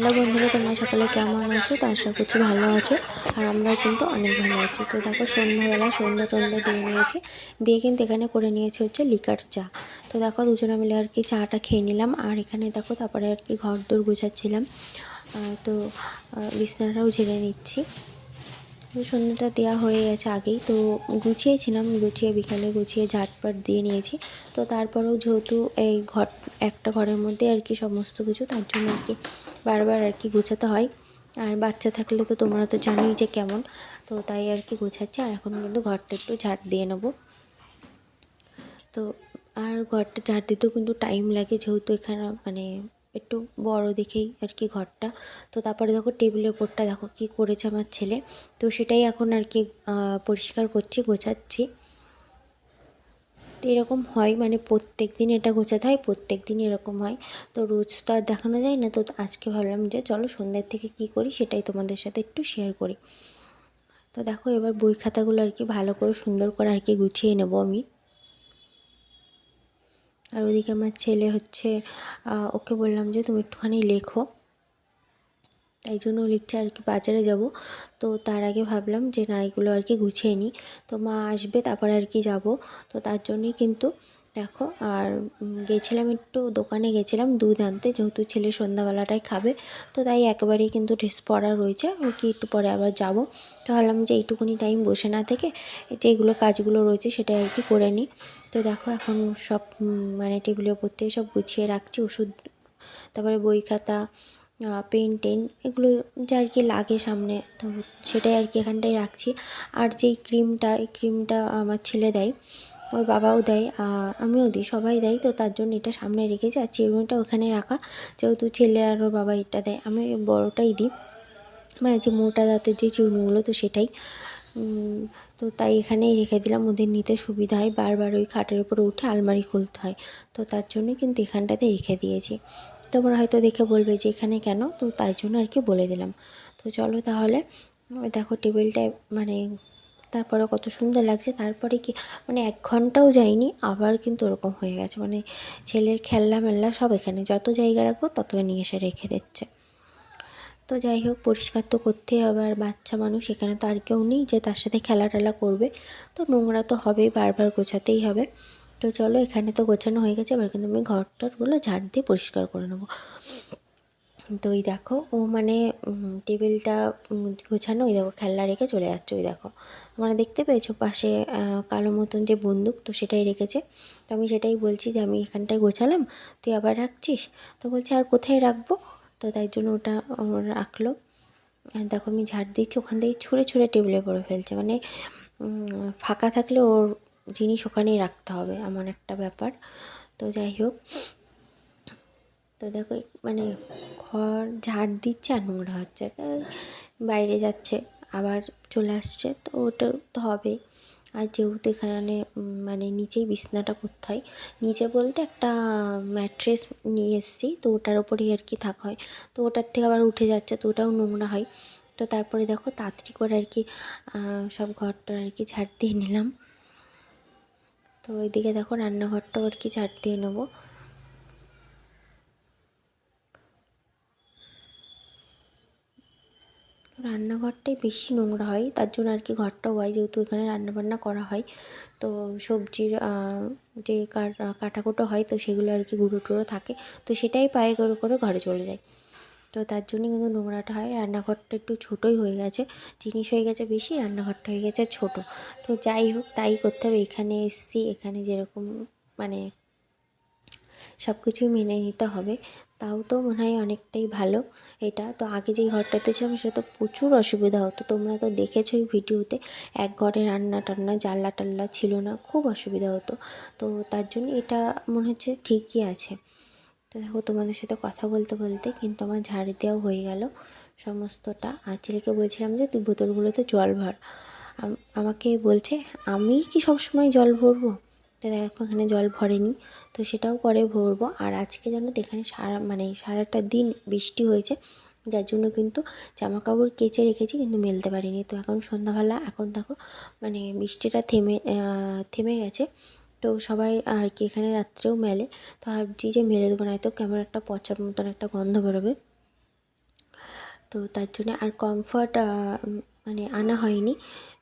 Hello বন্ধুরা, তোমরা সকলে কেমন আছো? তো আশা করছি ভালো আছো। আর আমরাও কিন্তু অনেক ভালো আছি। তো দেখো, সন্ধ্যাবেলা সন্ধ্যা টন্ধা দিয়ে নিয়েছি। দিয়ে কিন্তু এখানে করে নিয়েছি হচ্ছে লিকার চা। তো দেখো, দুজনে মিলে আর কি চাটা খেয়ে নিলাম। আর এখানে দেখো, তারপরে আর কি ঘর দূর গুছাচ্ছিলাম তো বিছানাটাও ঝেড়ে নিচ্ছি। সন্ধ্যাটা দেওয়া হয়ে গেছে আগেই। তো গুছিয়েছিলাম, গুছিয়ে বিকালে গুছিয়ে ঝাটপাট দিয়ে নিয়েছি। তো তারপরেও যেহেতু এই ঘর, একটা ঘরের মধ্যে আর কি সমস্ত কিছু, তার জন্য আর কি বারবার আর কি গুছাতে হয়। আর বাচ্চা থাকলে তো তোমরা তো জানোই যে কেমন। তো তাই আর কি গোছাচ্ছি, আর এখন কিন্তু ঘরটা একটু ঝাড় দিয়ে নেব। তো আর ঘরটা ঝাড় দিতেও কিন্তু টাইম লাগে, যেহেতু এখানে মানে একটু বড় দেখেই আর কি ঘরটা। তো তারপরে দেখো টেবিলের ওপরটা দেখো কি করেছে আমার ছেলে। তো সেটাই এখন আর কি পরিষ্কার করছি, গোছাচ্ছি। এরকম হয় মানে প্রত্যেক দিন এটা গোছাতে হয় প্রত্যেক দিন এরকম হয়। তো রোজ তো আর দেখানো যায় না। তো আজকে ভাবলাম যে চলো সন্ধ্যের থেকে কি করি সেটাই তোমাদের সাথে একটু শেয়ার করি। তো দেখো এবার বই খাতাগুলো আর কি ভালো করে সুন্দর করে আর কি গুছিয়ে নেব আমি। আর ওদিকে আমার ছেলে হচ্ছে ওকে বললাম যে তুমি একটুখানি লেখো। তাই জন্য লিখছে আর কি, বাজারে যাব। তো তার আগে ভাবলাম যে না, এগুলো আর কি গুছিয়ে নিই। তো মা আসবে, তারপর আর কি যাব। তো তার জন্যই কিন্তু দেখো, আর গেছিলাম একটু দোকানে গেছিলাম দুধ আনতে, যেহেতু ছেলে সন্ধ্যাবেলাটায় খাবে, তো তাই একেবারেই কিন্তু ড্রেস পরা রয়েছে কি একটু পরে আবার যাব। তো ভাবলাম যে এইটুকুনি টাইম বসে না থেকে যেগুলো কাজগুলো রয়েছে সেটা আর কি করে নিই। তো দেখো, এখন সব মানে টেবিলের উপর থেকে সব গুছিয়ে রাখছি, ওষুধ, তারপরে বই খাতা পেন টেন এগুলো যা আর কি লাগে সামনে, তো সেটাই আর কি এখানটায় রাখছি। আর যেই ক্রিমটা এই ক্রিমটা আমার ছেলে দেয় ওর বাবাও দেয়, আর আমিও দিই, সবাই দেয়, তো তার জন্য এটা সামনে রেখেছি, আর চিরুনিটা ওখানে রাখা, যেহেতু ছেলে আর ওর বাবা এটা দেয়, আমি বড়টাই দিই। মানে যে মোটা দাঁতের যে চিরুনিগুলো তো সেটাই। তো তাই এখানেই রেখে দিলাম, ওদের নিতে সুবিধা হয়, বারবার ওই খাটের উপরে উঠে আলমারি খুলতে হয়, তো তার জন্য কিন্তু এখানটাতে রেখে দিয়েছি। তোমরা হয়তো দেখে বলবে যে এখানে কেন, তো তাই জন্য আর কি বলে দিলাম। তো চলো তাহলে, দেখো টেবিলটায় মানে তারপরে কত সুন্দর লাগছে। তারপরে কি মানে এক ঘন্টাও যায়নি, আবার কিন্তু ওরকম হয়ে গেছে। মানে ছেলের খেলনা মেলনা সব এখানে, যত জায়গা রাখব তত নিয়ে এসে রেখে দিচ্ছে। তো যাই হোক, পরিষ্কার তো করতেই হবে। আর বাচ্চা মানুষ, এখানে তো আর কেউ নেই যে তার সাথে খেলা টেলা করবে। তো নোংরা তো হবেই, বারবার গোছাতেই হবে। তো চলো, এখানে তো গোছানো হয়ে গেছে। এবার কিন্তু আমি ঘরটারগুলো ঝাড় দিয়ে পরিষ্কার করে নেব। তো ওই দেখো, ও মানে টেবিলটা গোছানো, ওই দেখো খেলনা রেখে চলে যাচ্ছে, ওই দেখো। মানে দেখতে পেয়েছ পাশে কালো মতন যে বন্দুক, তো সেটাই রেখেছে। তো আমি সেটাই বলছি যে, আমি এখানটায় গোছালাম, তুই আবার রাখছিস? তো বলছে, আর কোথায় রাখব? তো তাই জন্য ওটা রাখল। দেখো আমি ঝাড় দিচ্ছি, ওখান থেকে ছুঁড়ে ছুঁড়ে টেবিলে পড়ে ফেলছে। মানে ফাঁকা থাকলে ওর জিনিস ওখানেই রাখতে হবে, এমন একটা ব্যাপার। তো যাই হোক তো দেখো মানে ঘর ঝাড় দিচ্ছে আর নোংরা হচ্ছে। বাইরে যাচ্ছে, আবার চলে আসছে, তো ওটা তো হবেই আর যেহেতু এখানে মানে নিচেই বিছনাটা করতে হয়, নিচে বলতে একটা ম্যাট্রেস নিয়ে এসেছি, তো ওটার ওপরেই আর কি থাকা হয়। তো ওটার থেকে আবার উঠে যাচ্ছে, তো ওটাও নোংরা হয়। তো তারপরে দেখো, তাড়াতাড়ি করে আর কি সব ঘরটা আর কি ঝাড় দিয়ে নিলাম। তো ওইদিকে দেখো, রান্নাঘরটাও আর কি ঝাড় দিয়ে নেব। রান্নাঘরটাই বেশি নোংরা হয়, তার জন্য আর কি ঘরটাও হয় যেহেতু এখানে রান্নাবান্না করা হয়। তো সবজির যে কাটা কাটাকুটো হয় তো সেগুলো আর কি গুঁড়ো টুড়ো থাকে, তো সেটাই পায়ে করে করে ঘরে চলে যায়। তো তার জন্য কিন্তু নোংরাটা হয়, রান্নাঘরটা একটু ছোটোই হয়ে গেছে, জিনিস হয়ে গেছে বেশি, রান্নাঘরটা হয়ে গেছে ছোট। তো যাই হোক, তাই করতে হবে, এখানে এসছি, এখানে যেরকম মানে সব কিছুই মেনে নিতে হবে। তাও তো মনে হয় অনেকটাই ভালো এটা। তো আগে যেই ঘরটাতে ছিলাম, সেটা তো প্রচুর অসুবিধা হতো। তোমরা তো দেখেছোই ভিডিওতে, এক ঘরে রান্না টান্না, জানলা টাল্লা ছিল না, খুব অসুবিধা হতো। তো তার জন্য এটা মনে হচ্ছে ঠিকই আছে। তো দেখো, তোমাদের সাথে কথা বলতে বলতে কিন্তু আমার ঝাড় দেওয়াও হয়ে গেল সমস্তটা। আর ছেলেকে বলছিলাম যে, তুই বোতলগুলোতে জল ভর। আমাকে বলছে, আমি কি সবসময় জল ভরবো? তো দেখো এখানে জল ভরেনি, তো সেটাও পরে ভরবো। আর আজকে জানো তো এখানে সারা মানে সারাটা দিন বৃষ্টি হয়েছে, যার জন্য কিন্তু জামা কাপড় কেচে রেখেছি কিন্তু মেলতে পারিনি। তো এখন সন্ধ্যাবেলা, এখন দেখো মানে বৃষ্টিটা থেমে থেমে গেছে, তো সবাই আর কি এখানে রাত্রেও মেলে। তো ভাবছি যে মেলে দেবো না তো কেমন একটা পচার মতন একটা গন্ধ বেরোবে। তো তার জন্য আর কমফর্ট মানে আনা হয়নি।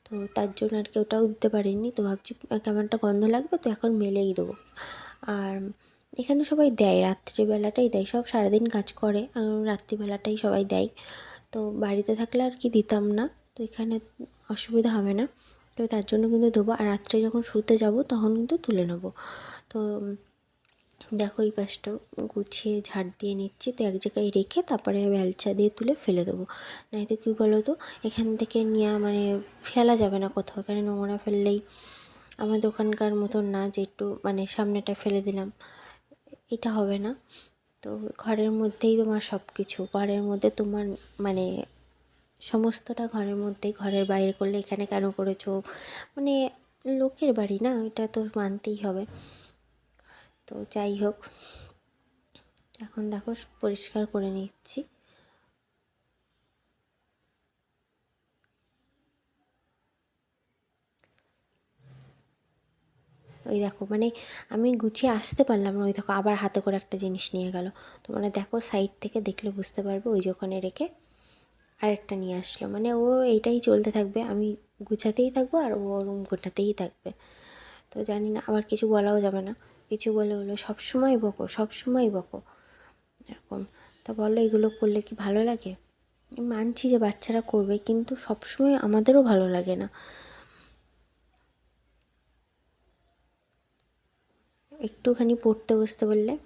তো তার জন্য আর কি ওটাও দিতে পারিনি। তো ভাবছি, কেমন একটা গন্ধ লাগবে, তো এখন মেলেই দেবো। আর এখানে সবাই দেয়, রাত্রিবেলাটাই দেয়, সব সারাদিন কাজ করে রাত্রিবেলাটাই সবাই দেয়। তো বাড়িতে থাকলে আর কি দিতাম না, তো এখানে অসুবিধা হবে না। তো তার জন্য কিন্তু দেবো, আর রাত্রে যখন শুতে যাব তখন কিন্তু তুলে নেব। তো দেখো এই পাশটাও গুছিয়ে ঝাড় দিয়ে নিচ্ছি। তো এক জায়গায় রেখে তারপরে বেলচা দিয়ে তুলে ফেলে দেবো। নয়তো কী বলো তো এখান থেকে নিয়ে মানে ফেলা যাবে না কোথাও। এখানে নোংরা ফেললেই আমাদের ওখানকার মতন না যে একটু মানে সামনেটা ফেলে দিলাম। এটা হবে না। তো ঘরের মধ্যেই তোমার সব কিছু ঘরের মধ্যে তোমার মানে সমস্তটা ঘরের মধ্যেই। ঘরের বাইরে করলে এখানে কেন করেছ? মানে লোকের বাড়ি না, এটা তো মানতেই হবে। তো যাই হোক, এখন দেখো পরিষ্কার করে নিচ্ছি। ওই দেখো মানে আমি গুছিয়ে আসতে পারলাম না, ওই দেখো আবার হাতে করে একটা জিনিস নিয়ে গেল। তো মানে দেখো সাইড থেকে দেখলে বুঝতে পারবে, ওই যে ওখানে রেখে আরেকটা নিয়ে আসলো। মানে ও এইটাই চলতে থাকবে, আমি গুছাতেই থাকব আর ও রুম গোটাতেই থাকবে। তো জানি না, আবার কিছু বলাও যাবে না। কিছু বলে বলো, সবসময় বকো সবসময় বকো। এরকম। তা বলো, এগুলো করলে কি ভালো লাগে? মানছি যে বাচ্চারা করবে, কিন্তু সবসময় আমাদেরও ভালো লাগে না। একটুখানি পড়তে বসতে বললে,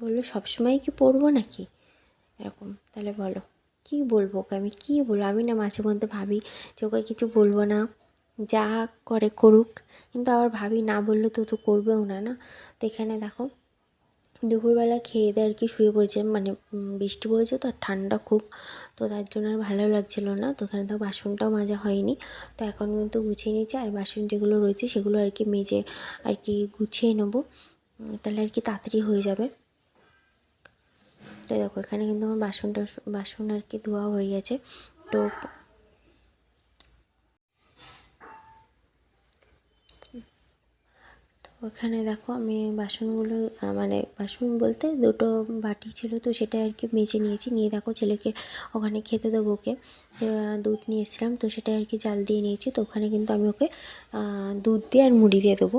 বলল, সবসময় কি পড়ব নাকি? এরকম। তাহলে বলো, কী বলব ওকে? আমি কী বলব? আমি না মাঝে মধ্যে ভাবি যে ওকে কিছু বলব না। যা করে করুক। কিন্তু আবার ভাবি না বললে তো তো করবেও না না? তো এখানে দেখো, দুপুরবেলা খেয়ে দিয়ে আর কি শুয়ে পড়েছে। মানে বৃষ্টি পড়েছে তো আর ঠান্ডা খুব। তো তার জন্য আর ভালো লাগছিল না। তো ওখানে তো বাসনটাও মাজা হয়নি। তো এখন কিন্তু গুছিয়ে নিয়েছি। আর বাসন যেগুলো রয়েছে সেগুলো আর কি মেজে আর কি গুছিয়ে নেব। তাহলে আর কি তাড়াতাড়ি হয়ে যাবে। তো দেখো, এখানে কিন্তু আমার বাসনটা, বাসন আর কি ধোয়া হয়ে গেছে। তো ওখানে দেখো আমি বাসনগুলো মানে বাসন বলতে দুটো বাটি ছিল তো সেটা আর কি মেজে নিয়েছি। নিয়ে দেখো ছেলেকে ওখানে খেতে দেবো ওকে। দুধ নিয়ে এসেছিলাম তো সেটা আর কি জাল দিয়ে নিয়েছি। তো ওখানে কিন্তু আমি ওকে দুধ দিয়ে আর মুড়ি দিয়ে দেবো।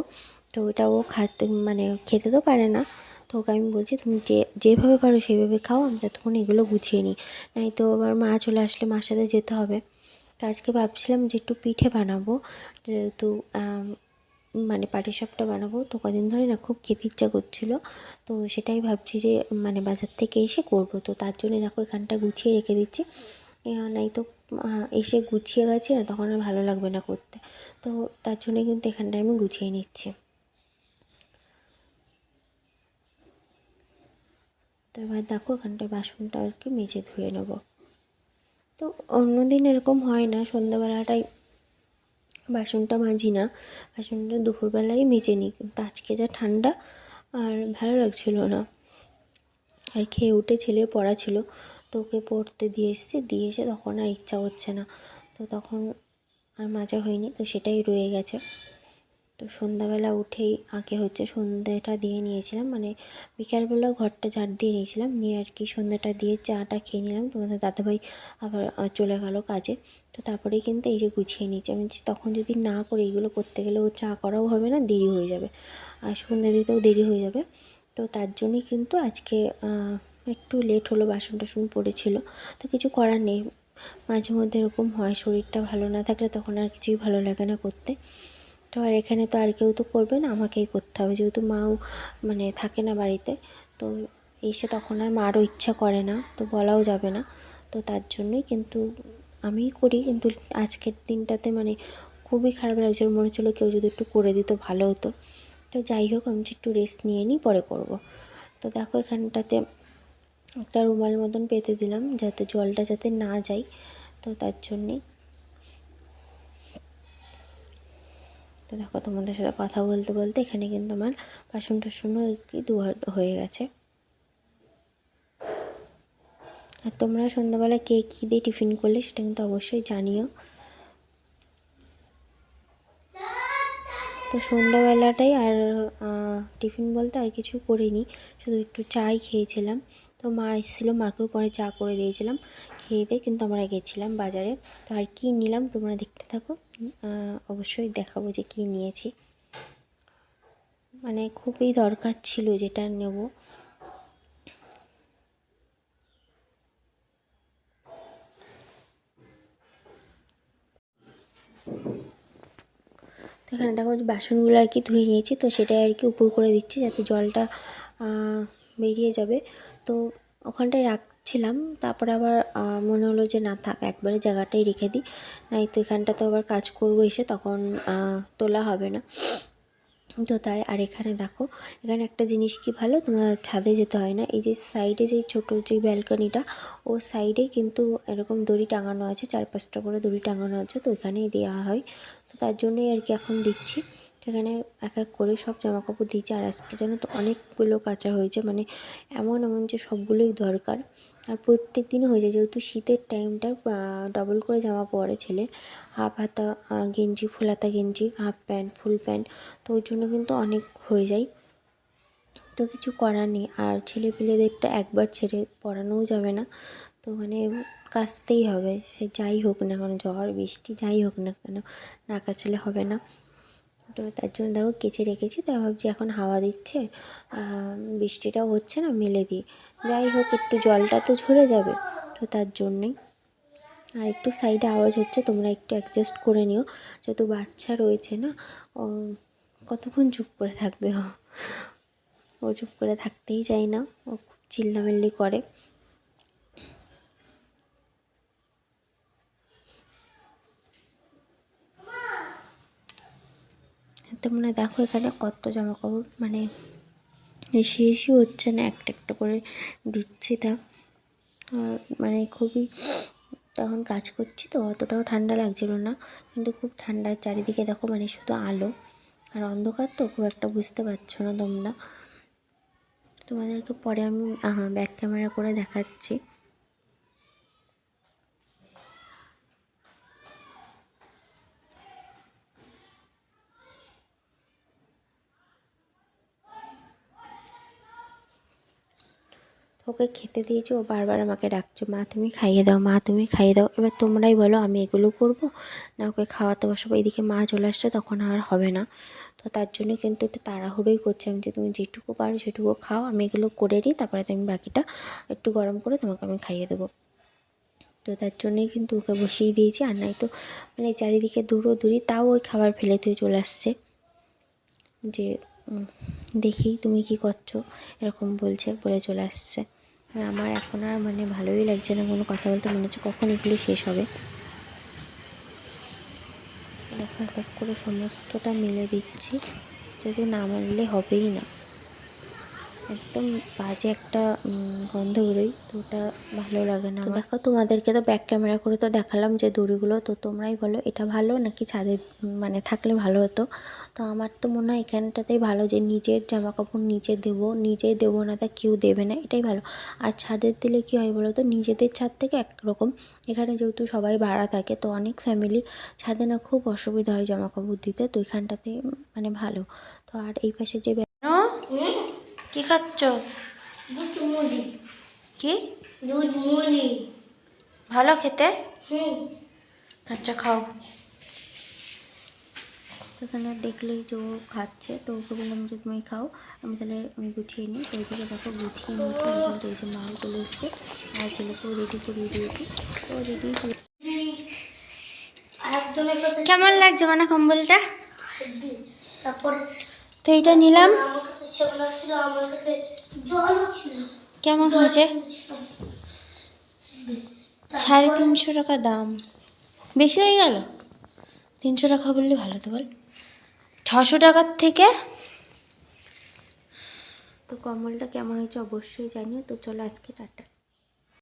তো ওটা ও খাতে মানে খেতে তো পারে না। তো ওকে আমি বলছি, তুমি যে, যেভাবে পারো সেভাবে খাও, আমি ততক্ষণ এগুলো গুছিয়ে নিই। নাই তো আবার মা চলে আসলে মার সাথে যেতে হবে। তো আজকে ভাবছিলাম যে একটু পিঠে বানাবো। যেহেতু মানে পাটিসাপটা বানাবো। তো কদিন ধরে না খুব খেতে ইচ্ছা করছিল। তো সেটাই ভাবছি যে মানে বাজার থেকে এসে করব। তো তার জন্য দেখো এখানটা গুছিয়ে রেখে দিচ্ছি। নাই তো এসে গুছিয়ে গেছে না, তখন আর ভালো লাগবে না করতে। তো তার জন্য কিন্তু এখানটা আমি গুছিয়ে নিচ্ছি। তো এবার দেখো এখানটায় বাসনটা আর কি মেজে ধুয়ে নেব। তো অন্যদিন এরকম হয় না, সন্ধ্যাবেলাটাই বাসনটা মাজি না। বাসনটা দুপুরবেলায় মেজে নিই। আজকে যা ঠান্ডা আর ভালো লাগছিল না। আর খেয়ে উঠে ছেলের পড়া ছিল। তো ওকে পড়তে দিয়ে এসেছি। দিয়ে এসে তখন আর ইচ্ছা হচ্ছে না। তো তখন আর মাজা হয়নি। তো সেটাই রয়ে গেছে। তো সন্ধ্যাবেলা উঠেই আগে হচ্ছে সন্ধ্যাটা দিয়ে নিয়েছিলাম মানে বিকালবেলাও ঘরটা ঝাড় দিয়ে নিয়েছিলাম, নিয়ে আর কি সন্ধ্যাটা দিয়ে চাটা খেয়ে নিলাম। তোমাদের দাদাভাই আবার চলে গেল কাজে। তো তারপরেই কিন্তু এই যে গুছিয়ে নিয়েছি আমি তখন যদি না করে এগুলো করতে গেলে ও চা করাও হবে না, দেরি হয়ে যাবে। আর সন্ধ্যা দিতেও দেরি হয়ে যাবে। তো তার জন্যই কিন্তু আজকে একটু লেট হলো, বাসন টাসন পড়েছিল। তো কিছু করার নেই। মাঝে মধ্যে এরকম হয়, শরীরটা ভালো না থাকলে তখন আর কিছুই ভালো লাগে না করতে। তো আর এখানে তো আর কেউ তো করবে না, আমাকেই করতে হবে। যেহেতু মাও মানে থাকে না বাড়িতে, তো এসে তখন আর মারও ইচ্ছা করে না, তো বলাও যাবে না। তো তার জন্যই কিন্তু আমিই করি, কিন্তু আজকের দিনটাতে মানে খুবই খারাপ লাগছিল। মনে হচ্ছিল কেউ যদি একটু করে দিত, ভালো হতো। তো যাই হোক, আমি একটু রেস্ট নিয়ে নিই, পরে করব। তো দেখো, এখানটাতে একটা রুমাল মতন পেতে দিলাম, যাতে জলটা যাতে না যায়। তো তার জন্যেই তো দেখো তোমাদের সাথে কথা বলতে বলতে এখানে কিন্তু আমার বাসন টাসনও কি দুয়ার হয়ে গেছে। আর তোমরা সন্ধ্যাবেলা কে কী দিয়ে টিফিন করলে সেটা কিন্তু অবশ্যই জানিও। তো সন্ধ্যাবেলাটাই আর টিফিন বলতে আর কিছু করিনি। শুধু একটু চাই খেয়েছিলাম। তো মা এসেছিল, মাকেও পরে চা করে দিয়েছিলাম খেয়ে দিয়ে কিন্তু আমরা গেছিলাম বাজারে। তো আর কি নিলাম তোমরা দেখতে থাকো। অবশ্যই দেখাবো যে কি নিয়েছি। মানে খুবই দরকার ছিল যেটা নেব। এখানে দেখো বাসনগুলো আর কি ধুয়ে নিয়েছি, তো সেটাই আর কি উপর করে দিচ্ছি যাতে জলটা বেরিয়ে যাবে। তো ওখানটায় রাখছিলাম, তারপর আবার মনে হলো যে না থাক, একবারে জায়গাটাই রেখে দিই। নাই তো এখানটা তো আবার কাজ করব এসে, তখন তোলা হবে না। তো তাই, আর এখানে দেখো, এখানে একটা জিনিস কি ভালো, তোমার ছাদে যেতে হয় না। এই যে সাইডে যে ছোটো যে ব্যালকনিটা ওর সাইডে কিন্তু এরকম দড়ি টাঙানো আছে, চার পাঁচটা করে দড়ি টাঙানো আছে, তো ওখানেই দেওয়া হয়। তার জন্যই আর কি এখন দিচ্ছি। সেখানে এক এক করে সব জামা কাপড় দিয়েছি। আর আজকে যেন তো অনেকগুলো কাঁচা হয়েছে। মানে এমন এমন যে সবগুলোই দরকার। আর প্রত্যেক দিনই হয়ে যায়। যেহেতু শীতের টাইমটা ডবল করে জামা পরে ছেলে। হাফ হাতা গেঞ্জি, ফুল হাতা গেঞ্জি, হাফ প্যান্ট, ফুল প্যান্ট। তো ওই জন্য কিন্তু অনেক হয়ে যায়। তো কিছু করার নেই। আর ছেলে পেলেদেরটা একবার ছেড়ে পড়ানোও যাবে না। তো মানে কাচতেই হবে। সে যাই হোক না কেন, ঝড়, বৃষ্টি, যাই হোক না কেন, না কাচলে হবে না। তো তার জন্য দেখো কেচে রেখেছি, তাই ভাবছি এখন হাওয়া দিচ্ছে। বৃষ্টিটাও হচ্ছে না, মেলে দিই। যাই হোক, একটু জলটা তো ঝরে যাবে, তো তার জন্যই। আর একটু সাইডে আওয়াজ হচ্ছে, তোমরা একটু অ্যাডজাস্ট করে নিও। যেহেতু বাচ্চা রয়েছে না, ও কতক্ষণ চুপ করে থাকবে? ও চুপ করে থাকতেই চায় না, ও খুব চিল্লামিল্লি করে। তোমরা দেখো এখানে কত জামা কাপড় মানে শেষই হচ্ছে না একটা একটা করে দিচ্ছি তা। আর মানে খুবই তখন কাজ করছি তো অতটাও ঠান্ডা লাগছিল না, কিন্তু খুব ঠান্ডা চারিদিকে দেখো মানে শুধু আলো আর অন্ধকার তো, খুব একটা বুঝতে পারছ না তোমরা। তোমাদেরকে পরে আমি ব্যাক ক্যামেরা করে দেখাচ্ছি। ওকে খেতে দিয়েছি, ও বারবার আমাকে ডাকছে, মা, তুমি খাইয়ে দাও, মা, তুমি খাইয়ে দাও। এবার তোমরাই বলো, আমি এগুলো করব, না ওকে খাওয়াতে বসবো। এদিকে মা চলে আসছে, তখন আর হবে না। তো তার জন্য কিন্তু একটু তাড়াহুড়োই করছি আমি যে, তুমি যেটুকু পারো সেটুকু খাও, আমি এগুলো করে নিই, তারপরে তুমি বাকিটা একটু গরম করে তোমাকে আমি খাইয়ে দেবো। তো তার জন্যই কিন্তু ওকে বসিয়ে দিয়েছি, আর নাই তো মানে চারিদিকে দূরও দূরি তাও ওই খাবার ফেলে দিয়ে চলে আসছে। যে দেখি তুমি কি করছ, এরকম বলছে, বলে চলে আসছে। আমার এখন আর মানে ভালোই লাগছে না, কোনো কথা বলতে মনে হচ্ছে কখন এগুলি শেষ হবে। দেখো করে সমস্তটা মিলে দিচ্ছি যদি না মানলে হবেই না। একদম বাজে একটা গন্ধ বেরোয় তো ওটা ভালো লাগে না দেখো তোমাদেরকে তো ব্যাক ক্যামেরা করে তো দেখালাম যে দড়িগুলো তো তোমরাই বলো এটা ভালো নাকি ছাদে মানে থাকলে ভালো হতো? তো আমার তো মনে হয় এখানটাতেই ভালো যে নিজের জামা কাপড় নিজে দেবো নিজে দেবো না তা কেউ দেবে না এটাই ভালো। আর ছাদের দিলে কী হয় বলো তো নিজেদের ছাদ থেকে একরকম। এখানে যেহেতু সবাই ভাড়া থাকে তো অনেক ফ্যামিলি ছাদে না খুব অসুবিধা হয় জামা কাপড় দিতে তো এখানটাতে মানে ভালো। তো আর এই পাশে যে কি খাচ্ছ? দুধ মুড়ি কি? দুধ মুড়ি ভালো খেতে? হুম। আচ্ছা খাও। এখানে দেখলেই যে ও খাচ্ছে তো ওকে বললাম যে তুমি খাও। আমি তাহলে আমি গুছিয়ে নিই। তো ওইদিকে দেখো গুছিয়ে নিয়েছি বলতে এই যে মাও চলে এসছে। আর ছেলেকেও রেডি করিয়ে দিয়েছি। তো রেডি কেমন লাগছে? মানে কম্বলটা। তারপর তো এইটা নিলাম। কেমন হয়েছে? সাড়ে তিনশো টাকা দাম। বেশি হয়ে গেল? তিনশো টাকা বললে ভালো তো বল। ছশো টাকার থেকে তো কম্বলটা কেমন হয়েছে অবশ্যই জানিও। তো চলো আজকে টাটা।